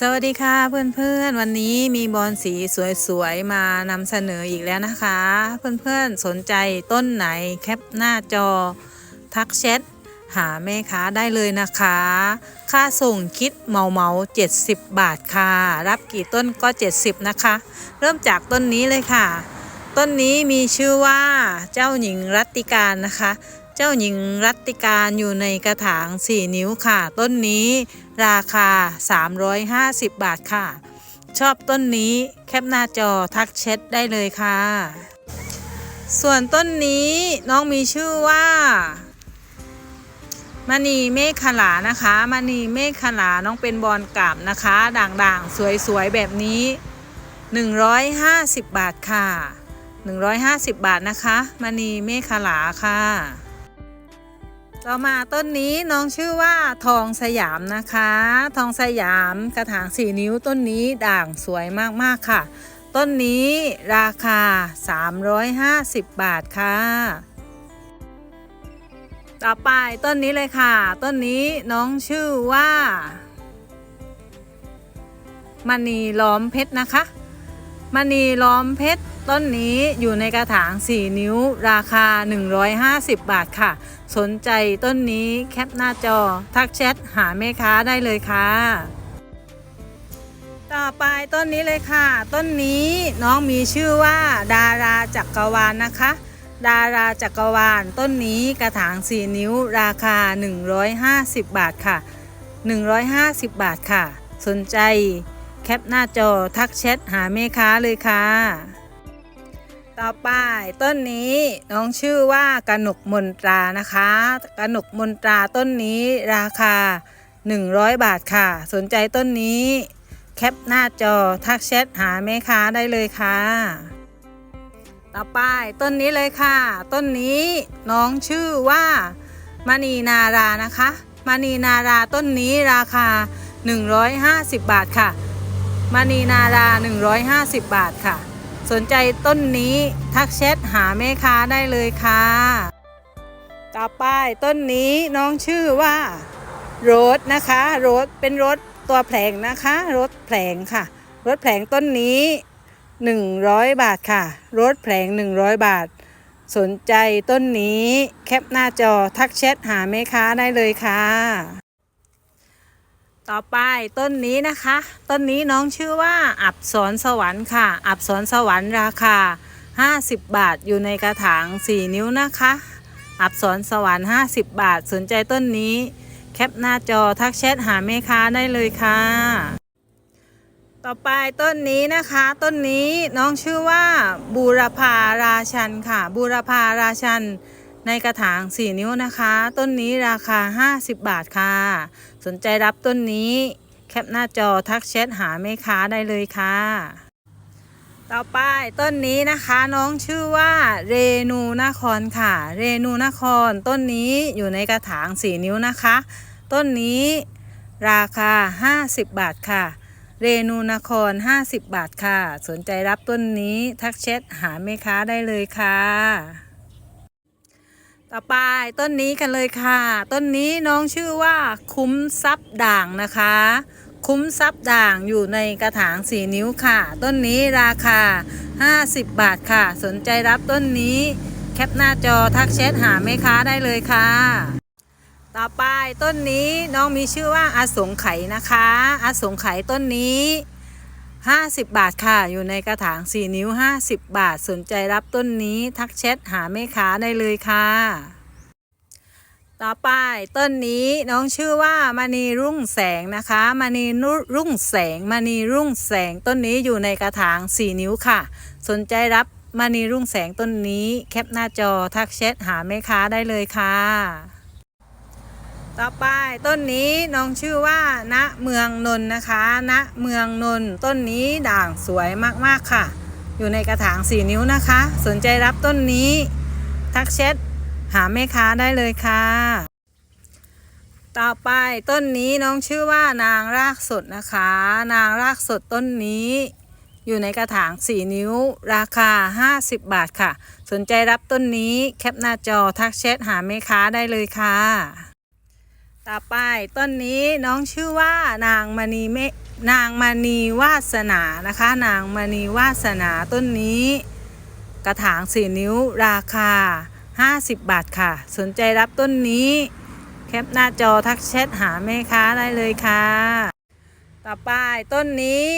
สวัสดีค่ะเพื่อนๆ วันนี้มีบอลสีสวยๆ มานำเสนออีกแล้วนะคะ เพื่อนๆ สนใจต้นไหนแคปหน้าจอ ทักแชทหาแม่ค้าได้เลยนะคะ ค่าส่งคิดเมาเมา70 บาทค่ะ รับกี่ต้นก็ 70 นะคะ เริ่มจากต้นนี้เลยค่ะ ต้นนี้มีชื่อว่าเจ้าหญิงรัตติการนะคะ เจ้าหญิงรัตติการอยู่ในกระถาง 4 นิ้วค่ะ ต้นนี้ราคา 350 บาทค่ะ ชอบต้นนี้แคปหน้าจอทักแชทได้เลยค่ะ ส่วนต้นนี้น้องมีชื่อว่ามณีเมฆขลานะคะมณีเมฆขลาน้องเป็นบอลกราบนะคะ ด่างๆ สวยๆ แบบนี้ 150 บาทค่ะ 150 บาทนะคะมณีเมฆขลาค่ะ ต่อมาต้นนี้น้องชื่อว่าทองสยามนะคะ ทองสยามกระถางสี่นิ้วต้นนี้ด่างสวยมากๆค่ะ ต้นนี้ราคา 350 บาทค่ะ ต่อไปต้นนี้เลยค่ะ ต้นนี้น้องชื่อว่ามณีล้อมเพชรนะคะมณีล้อมเพชร ต้นนี้อยู่ในกระถาง 4 นิ้วราคา 150 บาทค่ะ สนใจต้นนี้แคปหน้าจอ ทักแชทหาแม่ค้าได้เลยค่ะ ต่อไปต้นนี้เลยค่ะ ต้นนี้น้องมีชื่อว่า ดาราจักรวาลนะคะ ดาราจักรวาลต้นนี้กระถาง 4 นิ้วราคา 150 บาทค่ะ 150 บาทค่ะ สนใจแคปหน้าจอทักแชทหาแม่ค้าเลยค่ะ ต่อไปต้นนี้น้องชื่อว่ากระหนกมนตรานะคะกระหนกมนตราต้นนี้ราคา 100 บาทค่ะ สนใจต้นนี้ แคปหน้าจอทักแชทหาแม่ค้าได้เลยค่ะ ต่อไปต้นนี้เลยค่ะ ต้นนี้น้องชื่อว่ามณีนารานะคะมณีนาราต้นนี้ราคา 150 บาทค่ะมณีนารา 150 บาทค่ะ สนใจต้นนี้ทักแชทหาแม่ค้าได้เลยค่ะ ต่อไปต้นนี้น้องชื่อว่าโรสนะคะโรสเป็นรถตัวแผลงนะคะรถแผลงค่ะรถแผลงต้นนี้ 100 บาทค่ะรถแผลง 100 บาท สนใจต้นนี้แคปหน้าจอทักแชทหาแม่ค้าได้เลยค่ะ ต่อไปต้นนี้นะคะ ต้นนี้น้องชื่อว่าอับสรสวรรค์ค่ะ อับสรสวรรค์ราคา 50 บาทอยู่ในกระถาง 4 นิ้วนะคะ อับสรสวรรค์ 50 บาทสนใจต้นนี้ แคปหน้าจอทักแชทหาแม่ค้าได้เลยค่ะ ต่อไปต้นนี้นะคะ ต้นนี้น้องชื่อว่าบูรพาราชันค่ะ บูรพาราชันในกระถาง 4 นิ้วนะคะ ต้นนี้ราคา 50 บาทค่ะ สนใจรับต้นนี้แคปหน้าจอทักแชทหาแม่ค้าได้เลยค่ะ ต่อไปต้นนี้นะคะน้องชื่อว่าเรนูนครค่ะ เรนูนคร ต้นนี้อยู่ในกระถาง4นิ้วนะคะ ต้นนี้ราคา 50 บาทค่ะ เรนูนคร 50 บาทค่ะ สนใจรับต้นนี้ทักแชทหาแม่ค้าได้เลยค่ะ ต่อไปต้นนี้กันเลยค่ะ ต้นนี้น้องชื่อว่าคุ้มทรัพย์ด่างนะคะ คุ้มทรัพย์ด่างอยู่ในกระถาง4นิ้วค่ะ ต้นนี้ราคา 50 บาทค่ะ สนใจรับต้นนี้ แคปหน้าจอทักแชทหาแม่ค้าได้เลยค่ะ ต่อไปต้นนี้น้องมีชื่อว่าอาสงไขนะคะอาสงไขต้นนี้ 50 บาทค่ะ อยู่ในกระถาง 4 นิ้ว 50 บาท สนใจรับต้นนี้ทักแชทหาแม่ค้าได้เลยค่ะ ต่อไปต้นนี้น้องชื่อว่ามณีรุ่งแสงนะคะมณีนุรุ่งแสงมณีรุ่งแสงต้นนี้อยู่ในกระถาง 4 นิ้วค่ะ สนใจรับมณีรุ่งแสงต้นนี้ แคปหน้าจอทักแชทหาแม่ค้าได้เลยค่ะ ต่อไปต้นนี้น้องชื่อว่า ณเมืองนนนะคะ ณเมืองนนต้นนี้ด่างสวยมากๆค่ะ อยู่ในกระถาง4นิ้วนะคะ สนใจรับต้นนี้ ทักแชทหาแม่ค้าได้เลยค่ะ ต่อไปต้นนี้น้องชื่อว่านางรากสดนะคะ นางรากสดต้นนี้ อยู่ในกระถาง4นิ้ว ราคา 50 บาทค่ะ สนใจรับต้นนี้แคปหน้าจอทักแชทหาแม่ค้าได้เลยค่ะ ต่อไปต้นนี้น้องชื่อว่านางมณีเมนางมณีวาสนานะคะ นางมณีวาสนาต้นนี้ กระถางสี่นิ้วราคา 50 บาทค่ะ สนใจรับต้นนี้ แคปหน้าจอทักแชทหาแม่ค้าได้เลยค่ะ ต่อไปต้นนี้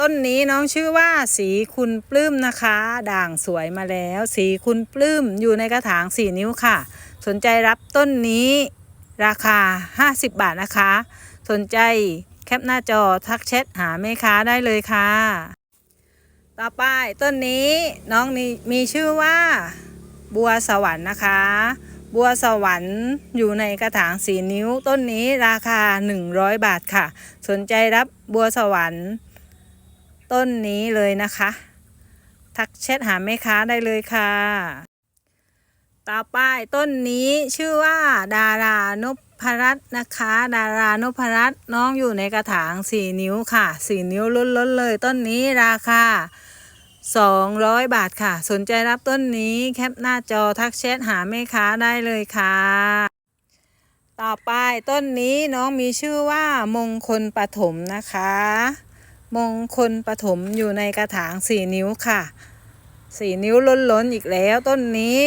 ต้นนี้น้องชื่อว่าสีคุณปลื้มนะคะ ด่างสวยมาแล้ว สีคุณปลื้มอยู่ในกระถางสี่นิ้วค่ะ สนใจรับต้นนี้ ราคา 50 บาทนะคะ สนใจแคปหน้าจอทักแชทหาแม่ค้าได้เลยค่ะ ต่อไปต้นนี้น้องนี่มีชื่อว่า บัวสวรรค์นะคะ บัวสวรรค์อยู่ในกระถางสีนิ้ว ต้นนี้ราคา 100 บาทค่ะ สนใจรับบัวสวรรค์ ต้นนี้เลยนะคะ ทักแชทหาแม่ค้าได้เลยค่ะ ต่อไปต้นนี้ชื่อว่า ดารานพรัตน์นะคะ ดารานพรัตน์น้องอยู่ในกระถางสี่นิ้วค่ะสี่นิ้วล้นๆเลยต้นนี้ราคา200 บาทค่ะ สนใจรับต้นนี้แคปหน้าจอทักแชทหาแม่ค้าได้เลยค่ะ ต่อไปต้นนี้น้องมีชื่อว่ามงคลปฐมนะคะ มงคลปฐมอยู่ในกระถางสี่นิ้วค่ะสี่นิ้วล้นๆอีกแล้วต้นนี้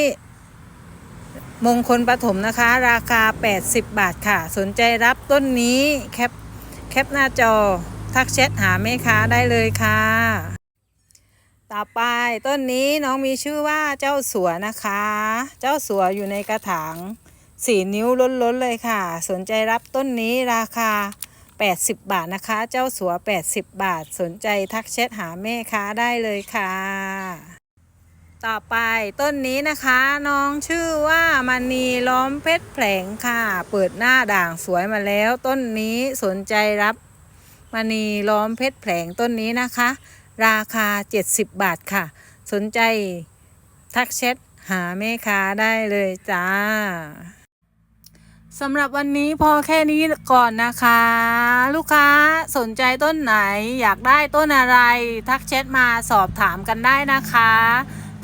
มงคลปฐมนะคะ ราคา 80 บาทค่ะ สนใจรับต้นนี้แคปแคปหน้าจอ ทักแชทหาแม่ค้าได้เลยค่ะ ต่อไปต้นนี้น้องมีชื่อว่าเจ้าสัวนะคะ เจ้าสัวอยู่ในกระถางสี่นิ้วล้นๆเลยค่ะ สนใจรับต้นนี้ราคา 80 บาทนะคะ เจ้าสัว 80 บาท สนใจทักแชทหาแม่ค้าได้เลยค่ะ ต่อไปต้นนี้นะคะน้องชื่อว่ามณีล้อมเพชรแผลงค่ะ เปิดหน้าด่างสวยมาแล้ว ต้นนี้สนใจรับมณีล้อมเพชรแผลงต้นนี้นะคะ ราคา 70 บาทค่ะ สนใจทักแชทหาแม่ค้าได้เลยจ้าสำหรับวันนี้พอแค่นี้ก่อนนะคะ ลูกค้าสนใจต้นไหนอยากได้ต้นอะไร ทักแชทมาสอบถามกันได้นะคะ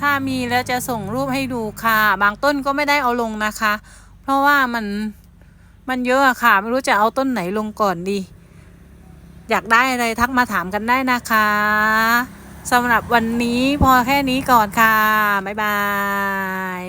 ถ้ามีแล้วจะส่งรูปให้ดูค่ะ บางต้นก็ไม่ได้เอาลงนะคะ เพราะว่ามันมันเยอะอะค่ะ ไม่รู้จะเอาต้นไหนลงก่อนดี อยากได้อะไรทักมาถามกันได้นะคะสำหรับวันนี้พอแค่นี้ก่อนค่ะ บ๊ายบาย